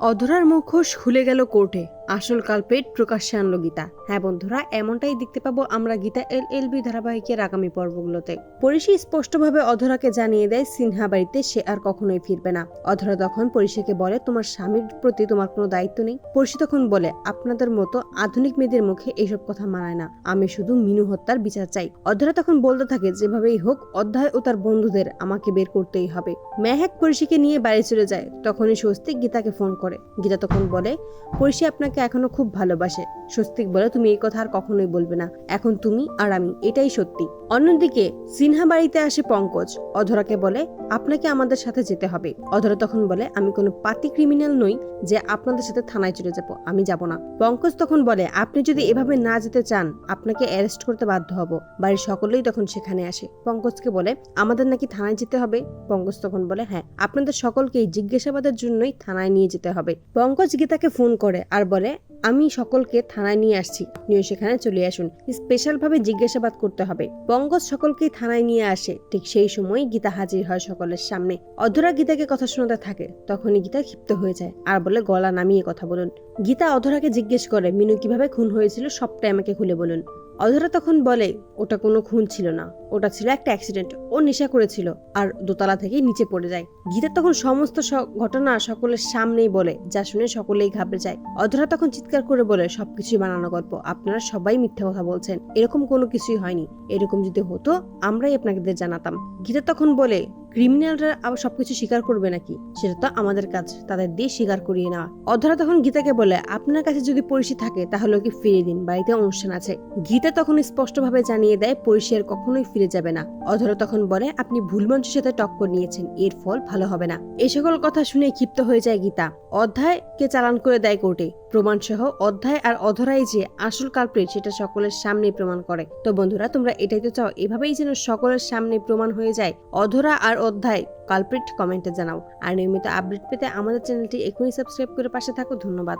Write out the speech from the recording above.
অধরার মুখোশ খুলে গেল কোর্টে। আসল কালপেট প্রকাশ্যে আনলো গীতা। হ্যাঁ বন্ধুরা, এমনটাই দেখতে পাবো আমরা গীতা এল এল বি ধারাবাহিকের আগামী পর্বগুলোতে। পরিশি স্পষ্টভাবে অধরাকে জানিয়ে দেয়, সিনহা বাড়িতে সে আর কখনোই ফিরবে না। অধরা তখন পরিশিকে বলে, তোমার স্বামীর প্রতি তোমার কোনো দায়িত্ব নেই? পরিশি তখন বলে, আপনাদের মতো আধুনিক মেয়েদের মুখে এইসব কথা মানায় না। আমি শুধু মিনু হত্যার বিচার চাই। অধরা তখন বলতে থাকে, যেভাবেই হোক, অধ্যায় ও তার বন্ধুদের আমাকে বের করতেই হবে। মেহেক পরিশিকে নিয়ে বাড়ি চলে যায়। তখনই স্বস্তিক গীতাকে ফোন করে। গীতা তখন বলে, পরিশি, আপনাকে এখনও খুব ভালোবাসে। স্বস্তিক বলে তুমি এই কথা আর কখনোই বলবে না। এখন তুমি আর আমি, এটাই সত্যি। অন্যদিকে, সিনহা বাড়িতে আসে পঙ্কজ। অধরাকে বলে, আপনাকে আমাদের সাথে যেতে হবে। অধরা তখন বলে, আমি কোনো পাতি ক্রিমিনাল নই যে আপনাদের সাথে থানায় চলে যাব, আমি যাব না। পঙ্কজ তখন বলে, আপনি যদি এভাবে না যেতে চান, আপনাকে অ্যারেস্ট করতে বাধ্য হব। বাড়ির সকলেই তখন সেখানে আসে। পঙ্কজকে বলে, আমাদের নাকি থানায় যেতে হবে? পঙ্কজ তখন বলে হ্যাঁ আপনাদের সকলকেই জিজ্ঞাসাবাদের জন্যই থানায় নিয়ে যেতে হবে। পঙ্কজ গীতাকে ফোন করে আর বলে আমি সকলকে থানায় নিয়ে আসছি। আপনিও সেখানে চলে আসুন। স্পেশাল ভাবে জিজ্ঞাসাবাদ করতে হবে। পঙ্কজ সকলকেই থানায় নিয়ে আসে। ঠিক সেই সময় গীতা হাজির হয় সকলের সামনে। অধরা গীতাকে কথা শোনাতে থাকে। তখনই গীতা ক্ষিপ্ত হয়ে যায়। আর বলে, গলা নামিয়ে কথা বলুন। গীতা অধরাকে জিজ্ঞেস করে, মিনু, কীভাবে খুন হয়েছিল? সবটাই আমাকে খুলে বলুন। অধরা তখন বলে, ওটা কোনো খুন ছিল না। ওটা ছিল একটা অ্যাক্সিডেন্ট। ও নেশা করেছিল আর দোতলা থেকে নিচে পড়ে যায়। গীতা তখন সমস্ত ঘটনা সকলের সামনেই বলে, যা শুনে সকলেই ঘাবড়ে যায়। অধরা তখন চিৎকার করে বলে, সবকিছুই বানানো গল্প। আপনারা সবাই মিথ্যা কথা বলছেন। এরকম কোনো কিছুই হয়নি। এরকম যদি হতো, আমরাই আপনাদের জানাতাম। গীতা তখন বলে ক্রিমিনালরা আবার সবকিছু স্বীকার করবে নাকি? সেটা তো আমাদের কাজ, তাদের দিয়ে স্বীকার করিয়ে নেওয়া। অধরা তখন গীতাকে বলে, আপনার কাছে যদি পরিষি থাকে, তাহলে ওকে ফিরিয়ে দিন, বাড়িতে অনুষ্ঠান আছে। গীতা তখন স্পষ্টভাবে জানিয়ে দেয় পরিষি আর কখনোই ফিরে যাবে না। অধরা তখন বলে, আপনি ভুল মানুষের সাথে টক্কর নিয়েছেন, এর ফল ভালো হবে না। এই সকল কথা শুনে ক্ষিপ্ত হয়ে যায় গীতা। অধ্যায়কে চালান করে দেয় কোর্টে। প্রমাণ সহ অধ্যায় আর অধরাই যে আসল কালপ্রিট সেটা সকলের সামনে প্রমাণ করে। তো বন্ধুরা, তোমরা এটাই তো চাও, এভাবেই যেন সকলের সামনে প্রমাণ হয়ে যায় অধরা আর অধ্যায়। কালপ্রিট কমেন্টে জানাও। আর নিয়মিত আপডেট পেতে আমাদের চ্যানেলটি এখনই সাবস্ক্রাইব করে পাশে থাকো। ধন্যবাদ।